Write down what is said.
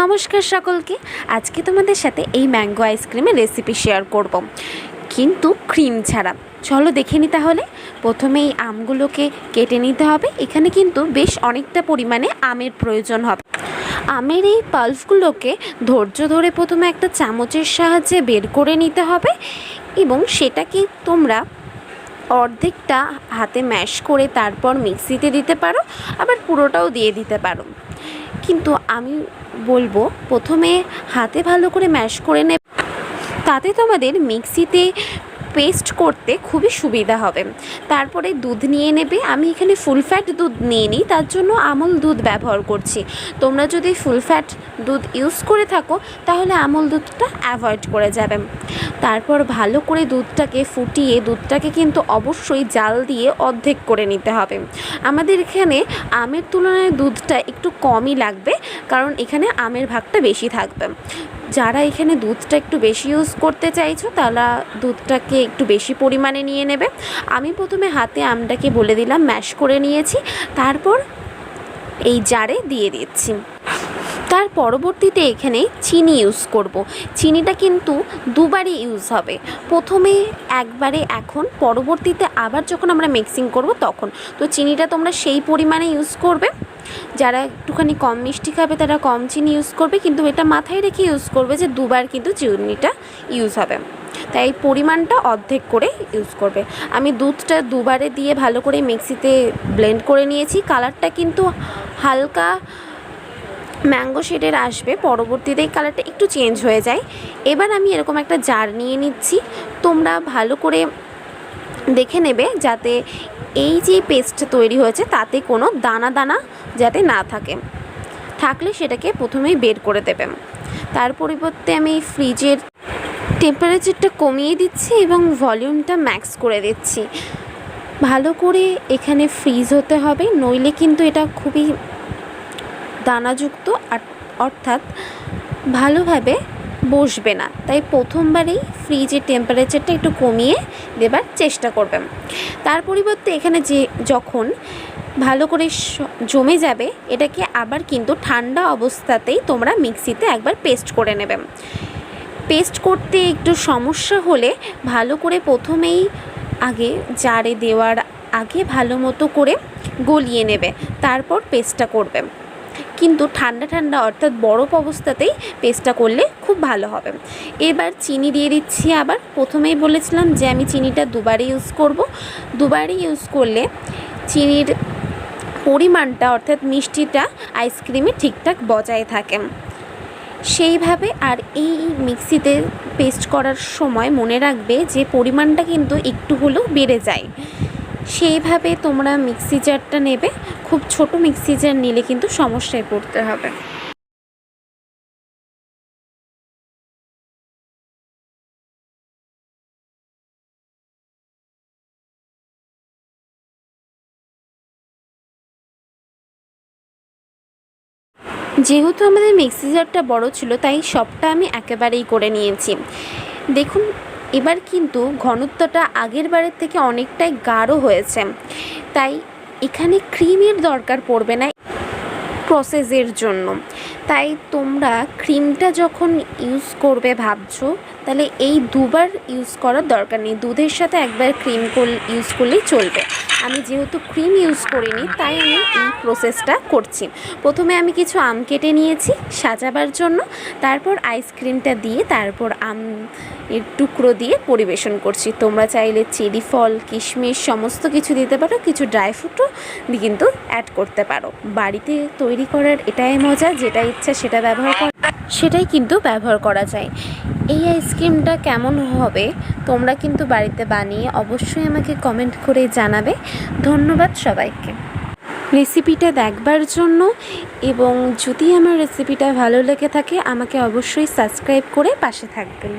নমস্কার সকলকে। আজকে তোমাদের সাথে এই ম্যাঙ্গো আইসক্রিমের রেসিপি শেয়ার করব। কিন্তু ক্রিম ছাড়া। চলো দেখে নি তাহলে। প্রথমে এই আমগুলোকে কেটে নিতে হবে। এখানে কিন্তু বেশ অনেকটা পরিমাণে আমের প্রয়োজন হবে। আমের এই পাল্পগুলোকে ধৈর্য ধরে প্রথমে একটা চামচের সাহায্যে বের করে নিতে হবে এবং সেটাকে তোমরা অর্ধেকটা হাতে ম্যাশ করে তারপর মিক্সিতে দিতে পারো, আবার পুরোটাও দিয়ে দিতে পারো। কিন্তু আমি বলব, প্রথমে হাতে ভালো করে ম্যাশ করে নেবে। তাতে তোমাদের মিক্সিতে পেস্ট করতে খুবই সুবিধা হবে। তারপরে দুধ নিয়ে নেবে। আমি এখানে ফুল ফ্যাট দুধ নিয়ে নিই, তার জন্য আমল দুধ ব্যবহার করছি। তোমরা যদি ফুল ফ্যাট দুধ ইউজ করে থাকো, তাহলে আমল দুধটা অ্যাভয়েড করে যাবে। তারপর ভালো করে দুধটাকে ফুটিয়ে, দুধটাকে কিন্তু অবশ্যই জাল দিয়ে অর্ধেক করে নিতে হবে। আমাদের এখানে আমের তুলনায় দুধটা একটু কমই লাগবে, কারণ এখানে আমের ভাগটা বেশি থাকবে। যারা এখানে দুধটা একটু বেশি ইউজ করতে চাইছো, তারা দুধটাকে একটু বেশি পরিমাণে নিয়ে নেবে। আমি প্রথমে হাতে আমটাকে বলে দিলাম ম্যাশ করে নিয়েছি। তারপর এই জারে দিয়ে দিচ্ছি। তার পরবর্তীতে এখানে চিনি ইউজ করব। চিনিটা কিন্তু দুবারই ইউজ হবে। প্রথমে একবারে এখন, পরবর্তীতে আবার যখন আমরা মিক্সিং করব তখন। তো চিনিটা তোমরা সেই পরিমাণে ইউজ করবে। যারা একটুখানি কম মিষ্টি খাবে তারা কম চিনি ইউজ করবে। কিন্তু এটা মাথায় রেখে ইউজ করবে যে দুবার কিন্তু চিনিটা ইউজ হবে। তাই পরিমাণটা অর্ধেক করে ইউজ করবে। আমি দুধটা দুবারে দিয়ে ভালো করে মিক্সিতে ব্লেন্ড করে নিয়েছি। কালারটা কিন্তু হালকা ম্যাঙ্গো শেডের আসবে, পরবর্তীতে এই কালারটা একটু চেঞ্জ হয়ে যায়। এবার আমি এরকম একটা জার নিয়ে নিচ্ছি। তোমরা ভালো করে দেখে নেবে যাতে এই যে পেস্ট তৈরি হয়েছে, তাতে কোনো দানা দানা যাতে না থাকে। থাকলে সেটাকে প্রথমেই বের করে দেবে। তার পরিবর্তে আমি ফ্রিজের টেম্পারেচারটা কমিয়ে দিচ্ছি এবং ভলিউমটা ম্যাক্স করে দিচ্ছি। ভালো করে এখানে ফ্রিজ হতে হবে, নইলে কিন্তু এটা খুবই দানাযুক্ত অর্থাৎ ভালোভাবে বসবে না। তাই প্রথমবারেই ফ্রিজের টেম্পারেচারটা একটু কমিয়ে দেবার চেষ্টা করবেন। তার পরিবর্তে এখানে যে যখন ভালো করে জমে যাবে, এটাকে আবার কিন্তু ঠান্ডা অবস্থাতেই তোমরা মিক্সিতে একবার পেস্ট করে নেবে। পেস্ট করতে একটু সমস্যা হলে ভালো করে প্রথমেই আগে জারে দেওয়ার আগে ভালো মতো করে গলিয়ে নেবে। তারপর পেস্টটা করবে। কিন্তু ঠান্ডা ঠান্ডা অর্থাৎ বরফ অবস্থাতেই পেস্টটা করলে খুব ভালো হবে। এবার চিনি দিয়ে দিচ্ছি আবার। প্রথমেই বলেছিলাম যে আমি চিনিটা দুবারই ইউজ করব। দুবারই ইউজ করলে চিনির পরিমাণটা অর্থাৎ মিষ্টিটা আইসক্রিমে ঠিকঠাক বজায় থাকে। সেইভাবে আর এই মিক্সিতে পেস্ট করার সময় মনে রাখবে যে পরিমাণটা কিন্তু একটু হলেও বেড়ে যায়। সেইভাবে তোমরা মিক্সি জারটা নেবে। খুব ছোট মিক্সি জার নিলে কিন্তু সমস্যায় পড়তে হবে। যেহেতু আমাদের মিক্সি জারটা বড় ছিল, তাই সবটা আমি একেবারেই করে নিয়েছি। দেখুন এবার কিন্তু ঘনত্বটা আগের বারের থেকে অনেকটাই গাঢ় হয়েছে। তাই এখানে ক্রিমের দরকার পড়বে না প্রসেসের জন্য। তাই তোমরা ক্রিমটা যখন ইউজ করবে ভাবছ, তাহলে এই দুবার ইউজ করার দরকার নেই। দুধের সাথে একবার ক্রিম ইউজ করলেই চলবে। আমি যেহেতু ক্রিম ইউজ করিনি, তাই আমি এই প্রসেসটা করছি। প্রথমে আমি কিছু আম কেটে নিয়েছি সাজাবার জন্য, তারপর আইসক্রিমটা দিয়ে, তারপর আম এর টুকরো দিয়ে পরিবেশন করছি। তোমরা চাইলে চেরি ফল, কিশমিশ, সমস্ত কিছু দিতে পারো, কিছু ড্রাই ফ্রুটও কিন্তু অ্যাড করতে পারো। বাড়িতে তৈরি করার এটাই মজা, যেটা ইচ্ছা সেটা ব্যবহার করা সেটাই কিন্তু ব্যবহার করা যায়। এই আইসক্রিমটা কেমন হবে, তোমরা কিন্তু বাড়িতে বানিয়ে অবশ্যই আমাকে কমেন্ট করে জানাবে। ধন্যবাদ সবাইকে। রেসিপিটা দেখবার জন্য এবং যদি আমার রেসিপিটা ভালো লেগে থাকে, আমাকে অবশ্যই সাবস্ক্রাইব করে পাশে থাকবেন।